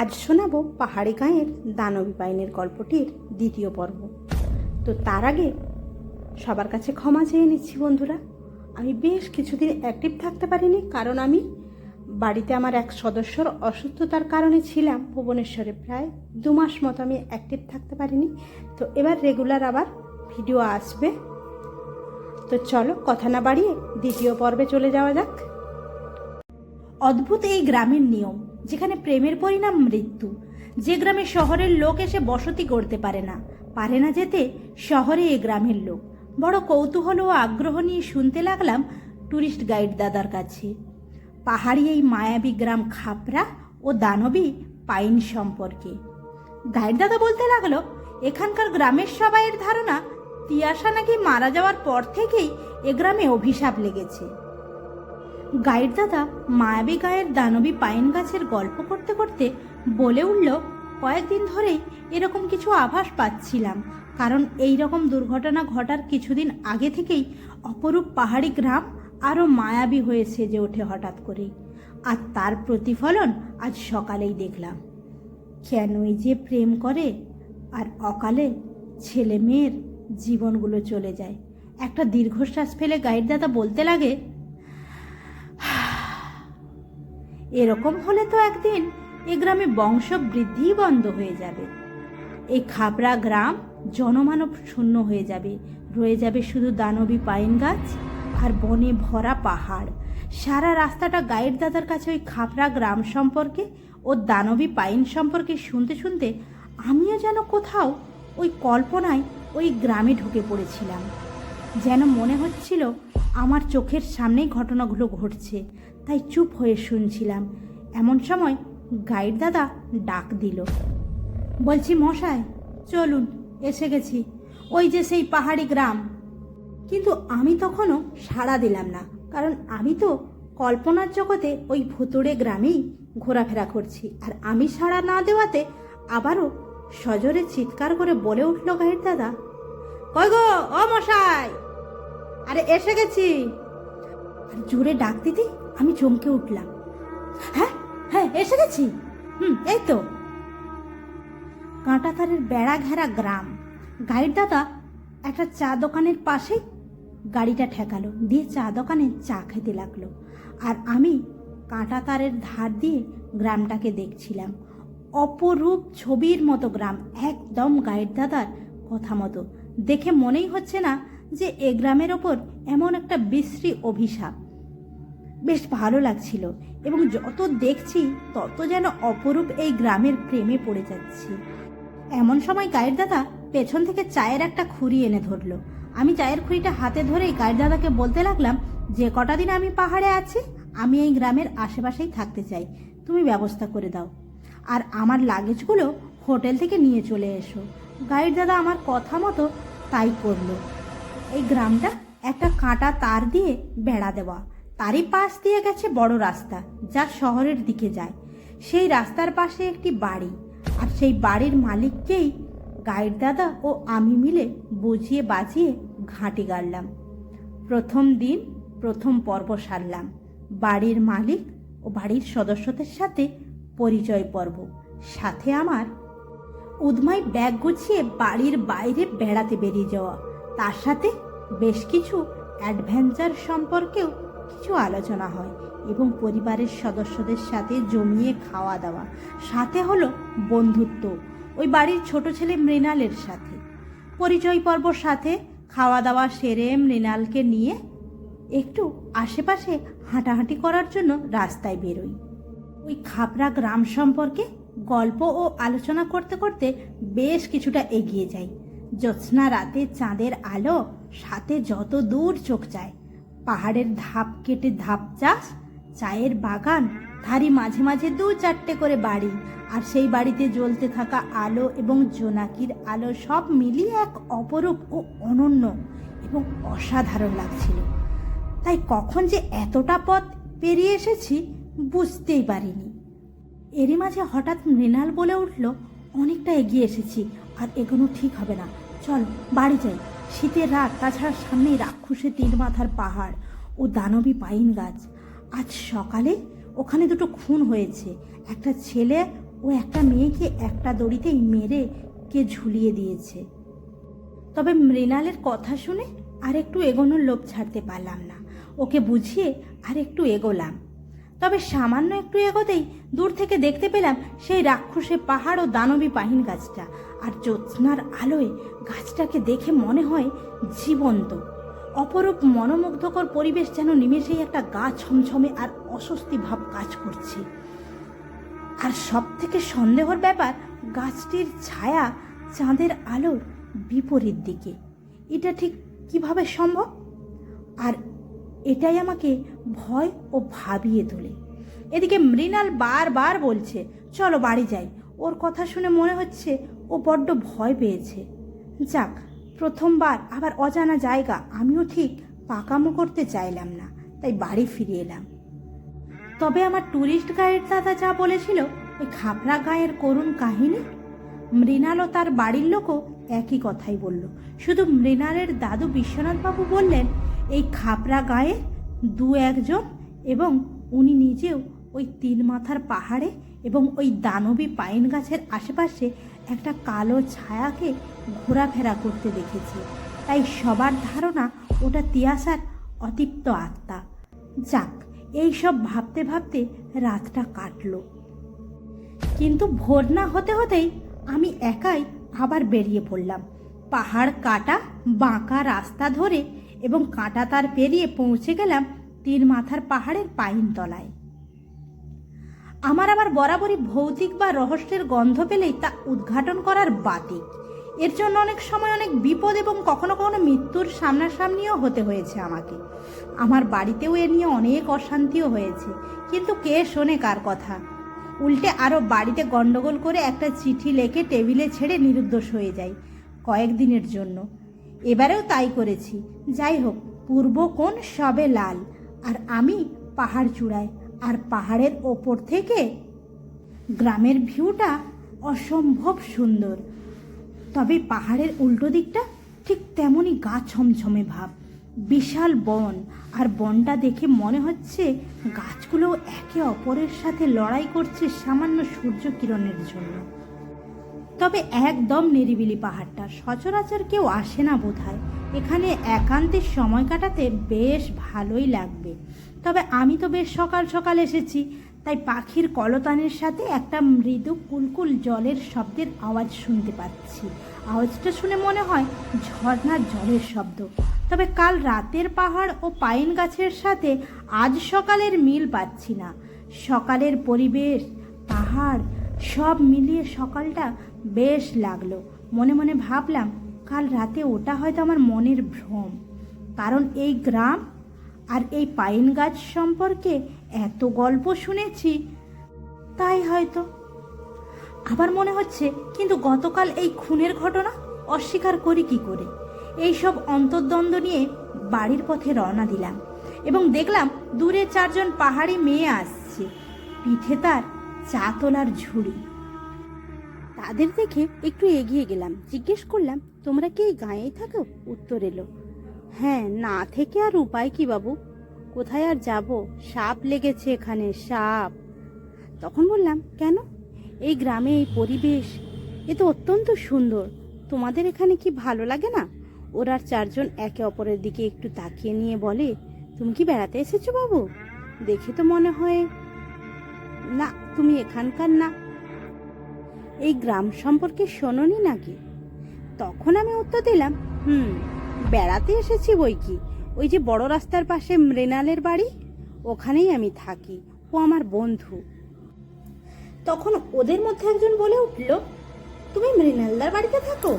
আজ শোনাবো পাহাড়ি গাঁয়ের দানবী পাইনের গল্পটির দ্বিতীয় পর্ব। তো তার আগে সবার কাছে ক্ষমা চেয়ে নিচ্ছি বন্ধুরা। আমি বেশ কিছুদিন অ্যাক্টিভ থাকতে পারিনি, কারণ আমি বাড়িতে আমার এক সদস্যর অসুস্থতার কারণে ছিলাম। ভুবনেশ্বরে প্রায় দু মাস মতো আমি অ্যাক্টিভ থাকতে পারিনি। তো এবার রেগুলার আবার ভিডিও আসবে। তো চলো কথা না বাড়িয়ে দ্বিতীয় পর্বে চলে যাওয়া যাক। অদ্ভুত এই গ্রামের নিয়ম। যেখানে প্রেমের পরিণাম মৃত্যু। যে গ্রামে শহরের লোক এসে বসতি করতে পারে না পারে না যেতে শহরে এ গ্রামের লোক। বড় কৌতূহল ও আগ্রহ নিয়ে শুনতে লাগলাম ট্যুরিস্ট গাইড দাদার কাছে। পাহাড়ি এই মায়াবী গ্রাম খাপরা ও দানবী পাইন সম্পর্কে। গাইড দাদা বলতে লাগল, এখানকার গ্রামের সবাইয়ের ধারণা তিয়াসা নাকি মারা যাওয়ার পর থেকেই এ গ্রামে অভিশাপ লেগেছে। গাইড দাদা মায়াবী গায়ের দানবী পাইন গাছের গল্প করতে করতে বলে উঠল, কয়েকদিন ধরেই এরকম কিছু আভাস পাচ্ছিলাম। কারণ এই রকম দুর্ঘটনা ঘটার কিছুদিন আগে থেকেই অপরূপ পাহাড়ি গ্রাম আরও মায়াবী হয়ে সেজে ওঠে হঠাৎ করেই। আর তার প্রতিফলন আজ সকালেই দেখলাম। কেনই যে প্রেম করে আর অকালে ছেলে মেয়ের জীবনগুলো চলে যায়। একটা দীর্ঘশ্বাস ফেলে গাইড দাদা বলতে লাগে এরকম হলে তো একদিন এ গ্রামে বংশ বৃদ্ধি বন্ধ হয়ে যাবে। এই খাবড়া গ্রাম জনমানব শূন্য হয়ে যাবে। রয়ে যাবে শুধু দানবী পাইন গাছ আর বনে ভরা পাহাড়। সারা রাস্তাটা গাইড দাদার কাছে ওই খাবড়া গ্রাম সম্পর্কে ও দানবী পাইন সম্পর্কে শুনতে শুনতে আমিও যেন কোথাও ওই কল্পনায় ওই গ্রামে ঢুকে পড়েছিলাম। যেন মনে হচ্ছিল আমার চোখের সামনেই ঘটনাগুলো ঘটছে। তাই চুপ হয়ে শুনছিলাম। এমন সময় গাইড দাদা ডাক দিল। বলছি, মশাই, চলুন, এসে গেছি। ওই যে সেই পাহাড়ি গ্রাম। কিন্তু আমি তখনও সাড়া দিলাম না, কারণ আমি তো কল্পনার জগতে ওই ভুতুড়ে গ্রামেই ঘোরাফেরা করছি। আর আমি সাড়া না দেওয়াতে আবারও সজোরে চিৎকার করে বলে উঠল গাইড দাদা, কই গো, ও মশাই, আরে এসে গেছি। আর জোরে ডাক দিতে আমি চমকে উঠলাম। হ্যাঁ হ্যাঁ এসে গেছি? হুম, এই তো। কাঁটাতারের বেড়া ঘেরা গ্রাম। গাইড দাদা একটা চা দোকানের পাশেই গাড়িটা ঠেকালো, দিয়ে চা দোকানে চা খেতে লাগল। আর আমি কাঁটাতারের ধার দিয়ে গ্রামটাকে দেখছিলাম। অপরূপ ছবির মতো গ্রাম, একদম গাইড দাদার কথা মতো। দেখে মনেই হচ্ছে না যে এ গ্রামের ওপর এমন একটা বিশ্রী অভিশাপ। বেশ ভালো লাগছিল এবং যত দেখছি, তত যেন অপরূপ এই গ্রামের প্রেমে পড়ে যাচ্ছি। এমন সময় গায়ের দাদা পেছন থেকে চায়ের একটা খুঁড়ি এনে ধরলো। আমি চায়ের খুঁড়িটা হাতে ধরেই গায়ের দাদাকে বলতে লাগলাম, যে কটা দিন আমি পাহাড়ে আছি, আমি এই গ্রামের আশেপাশেই থাকতে চাই। তুমি ব্যবস্থা করে দাও। আর আমার লাগেজগুলো হোটেল থেকে নিয়ে চলে এসো। গাইড দাদা আমার কথা মতো তাই করল। এই গ্রামটা একটা কাঁটা তার দিয়ে বেড়া দেওয়া। তারই পাশ দিয়ে গেছে বড় রাস্তা যা শহরের দিকে যায়। সেই রাস্তার পাশে একটি বাড়ি, আর সেই বাড়ির মালিককেই গাইড দাদা ও আমি মিলে বুঝিয়ে বাজিয়ে ঘাঁটি গাড়লাম। প্রথম দিন, প্রথম পর্ব সারলাম। বাড়ির মালিক ও বাড়ির সদস্যদের সাথে পরিচয় পর্ব, সাথে আমার উদমাই ব্যাগ গুছিয়ে বাড়ির বাইরে বেড়াতে বেরিয়ে যাওয়া। তার সাথে বেশ কিছু অ্যাডভেঞ্চার সম্পর্কেও কিছু আলোচনা হয় এবং পরিবারের সদস্যদের সাথে জমিয়ে খাওয়া দাওয়া। সাথে হলো বন্ধুত্ব। ওই বাড়ির ছোট ছেলে মৃণালের সাথে। পরিচয় পর্ব সাথে খাওয়া দাওয়া সেরে মৃণালকে নিয়ে একটু আশেপাশে হাঁটাহাঁটি করার জন্য রাস্তায় বেরোই। ওই খাপড়া গ্রাম সম্পর্কে গল্প ও আলোচনা করতে করতে বেশ কিছুটা এগিয়ে যাই। জ্যোৎস্না রাতে চাঁদের আলো সাথে যত দূর চোখ যায় পাহাড়ের ধাপ কেটে ধাপ চাষ, চায়ের বাগান, ধারি মাঝে মাঝে দু চারটে করে বাড়ি। আর সেই বাড়িতে জ্বলতে থাকা আলো এবং জোনাকির আলো সব মিলিয়ে এক অপরূপ ও অনন্য এবং অসাধারণ লাগছিল। তাই কখন যে এতটা পথ পেরিয়ে এসেছি বুঝতেই পারিনি। এরই মাঝে হঠাৎ মৃণাল বলে উঠল, অনেকটা এগিয়ে এসেছি, আর এগোনো ঠিক হবে না। চল, বাড়ি যাই। শীতের রাত, তাছাড়া সামনে রাক্ষসে তিন মাথার পাহাড় ও দানবী পাইন গাছ। আজ সকালে ওখানে দুটো খুন হয়েছে, একটা ছেলে ও একটা মেয়েকে একটা দড়িতেই মেরে কে ঝুলিয়ে দিয়েছে। তবে মৃণালের কথা শুনে আর একটু এগোনোর লোভ ছাড়তে পারলাম না। ওকে বুঝিয়ে আর একটু এগোলাম। তবে সামান্য একটু এগোতেই দূর থেকে দেখতে পেলাম সেই রাক্ষসে পাহাড় ও দানবী পাহিন গাছটা। আর জ্যোৎস্নার আলোয় গাছটাকে দেখে মনে হয় জীবন্ত। অপরূপ মনোমুগ্ধকর পরিবেশ যেন নিমেষেই একটা গা ছমছমে আর অস্বস্তি ভাব কাজ করছে। আর সব থেকে সন্দেহর ব্যাপার, গাছটির ছায়া চাঁদের আলোর বিপরীত দিকে। এটা ঠিক কীভাবে সম্ভব? আর এটাই আমাকে ভয় ও ভাবিয়ে তোলে। এদিকে মৃণাল বারবার বলছে, চলো বাড়ি যাই। ওর কথা শুনে মনে হচ্ছে ও বড্ড ভয় পেয়েছে। যাক, প্রথমবার আবার অজানা জায়গা, আমিও ঠিক পাকামো করতে চাইলাম না, তাই বাড়ি ফিরে এলাম। তবে আমার ট্যুরিস্ট গাইড দাদা যা বলেছিল ওই খাপড়া গায়ের করুণ কাহিনী? মৃণাল ও তার বাড়ির লোকও একই কথাই বলল। শুধু মৃণালের দাদু বিশ্বনাথবাবু বললেন, এই খাপড়া গায়ে দু একজন এবং উনি নিজেও ওই তিন মাথার পাহাড়ে এবং ওই দানবী পাইন গাছের আশেপাশে একটা কালো ছায়াকে ঘোরাফেরা করতে দেখেছি। তাই সবার ধারণা ওটা তিয়াসার অতিপ্ত আত্মা। যাক, এই সব ভাবতে ভাবতে রাতটা কাটলো। কিন্তু ভোর না হতে হতেই আমি একাই আবার বেরিয়ে পড়লাম। পাহাড় কাটা, বাঁকা রাস্তা ধরে এবং কাঁটা তার পেরিয়ে পৌঁছে গেলাম তিন মাথার পাহাড়ের পাইন তলায় আমার আবার বরাবরই ভৌতিক বা রহস্যের গন্ধ পেলেই তা উদ্ঘাটন করার বাতিক এর জন্য অনেক সময় অনেক বিপদ এবং কখনো কখনো মৃত্যুর সামনাসামনিও হতে হয়েছে আমাকে। আমার বাড়িতেও এ নিয়ে অনেক অশান্তিও হয়েছে। কিন্তু কে শোনে কার কথা? উল্টে আরও বাড়িতে গন্ডগোল করে একটা চিঠি লেখে টেবিলে ছেড়ে নিরুদ্দোষ হয়ে যাই কয়েকদিনের জন্য। এবারেও তাই করেছি। যাই হোক, পূর্ব কোণ সবে লাল, আর আমি পাহাড় চূড়ায়। আর পাহাড়ের ওপর থেকে গ্রামের ভিউটা অসম্ভব সুন্দর। তবে পাহাড়ের উল্টো দিকটা ঠিক তেমনই গা ছমছমে ভাব। বিশাল বন, আর বনটা দেখে মনে হচ্ছে গাছগুলো একে অপরের সাথে লড়াই করছে সামান্য সূর্য কিরণের জন্য। তবে একদম নিরিবিলি পাহাড়টা, সচরাচর কেউ আসে না বোধহয়। এখানে একান্তের সময় কাটাতে বেশ ভালোই লাগবে। তবে আমি তো বেশ সকাল সকাল এসেছি, তাই পাখির কলতানের সাথে একটা মৃদু কুলকুল জলের শব্দের আওয়াজ শুনতে পাচ্ছি। আওয়াজটা শুনে মনে হয় ঝর্ণার জলের শব্দ। তবে কাল রাতের পাহাড় ও পাইন গাছের সাথে আজ সকালের মিল পাচ্ছি না। সকালের পরিবেশ, পাহাড়, সব মিলিয়ে সকালটা বেশ লাগল। মনে মনে ভাবলাম, কাল রাতে ওটা হয়তো আমার মনের ভ্রম। কারণ এই গ্রাম আর এই পাইন গাছ সম্পর্কে এত গল্প শুনেছি, তাই হয়তো। আবার মনে হচ্ছে, কিন্তু গতকাল এই খুনের ঘটনা অস্বীকার করি কি করে? এইসব অন্তর্দ্বন্দ্ব নিয়ে বাড়ির পথে রওনা দিলাম এবং দেখলাম দূরে চারজন পাহাড়ি মেয়ে আসছে, পিঠে তার চা তোলার ঝুড়ি। তাদের দেখে একটু এগিয়ে গেলাম, জিজ্ঞেস করলাম, তোমরা কি এই গাঁয়েই থাকো? উত্তর এলো হ্যাঁ না থেকে আর উপায় কি বাবু? কোথায় আর যাব? সাপ লেগেছে এখানে, সাপ। তখন বললাম, কেন? এই গ্রামে এই পরিবেশ, এ তো অত্যন্ত সুন্দর। তোমাদের এখানে কি ভালো লাগে না? ওরা চারজন একে অপরের দিকে একটু তাকিয়ে নিয়ে বলে, তুমি কি বেড়াতে এসেছ বাবু? দেখে তো মনে হয়, না, তুমি এখানকার না। এই গ্রাম সম্পর্কে শোনোনি নাকি? তখন আমি উত্তর দিলাম, হুম বেড়াতে এসেছি বই কি? ওই যে বড় রাস্তার পাশে মৃণালের বাড়ি? ওখানেই আমি থাকি। ও আমার বন্ধু। তখন ওদের মধ্যে একজন বলে উঠল, তুমি মৃণালদার বাড়িতে থাকো?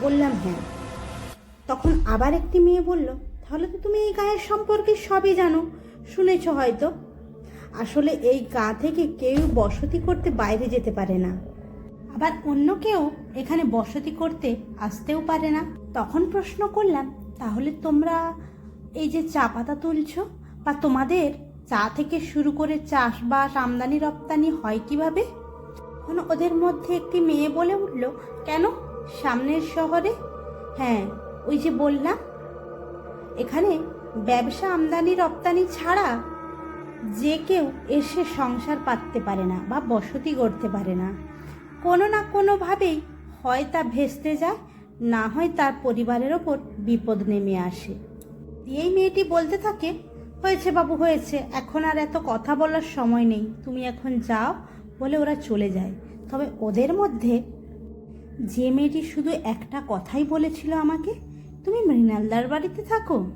বললাম হ্যাঁ। তখন আবার একটি মেয়ে বলল, তাহলে তো তুমি এই গায়ের সম্পর্কে সবই জানো। শুনেছ হয়তো। আসলে এই গা থেকে কেউ বসতি করতে বাইরে যেতে পারে না। আবার অন্য কেউ এখানে বসতি করতে আসতেও পারে না। তখন প্রশ্ন করলাম, তাহলে তোমরা এই যে চা পাতা তুলছ বা তোমাদের চা থেকে শুরু করে চাষবাস, আমদানি, রপ্তানি হয় কীভাবে? তখন ওদের মধ্যে একটি মেয়ে বলে উঠল, কেন? সামনের শহরে? হ্যাঁ ওই যে বললাম, এখানে ব্যবসা, আমদানি, রপ্তানি ছাড়া যে কেউ এসে সংসার পাততে পারে না বা বসতি করতে পারে না। কোনো না কোনোভাবেই হয় তা ভেস্তে যায় না হয় তার পরিবারের ওপর বিপদ নেমে আসে। দিয়েই মেয়েটি বলতে থাকে, হয়েছে বাবু, হয়েছে। এখন আর এত কথা বলার সময় নেই। তুমি এখন যাও বলে ওরা চলে যায়। তবে ওদের মধ্যে যে মেয়েটি শুধু একটা কথাই বলেছিল আমাকে, তুমি মৃণালদার বাড়িতে থাকো?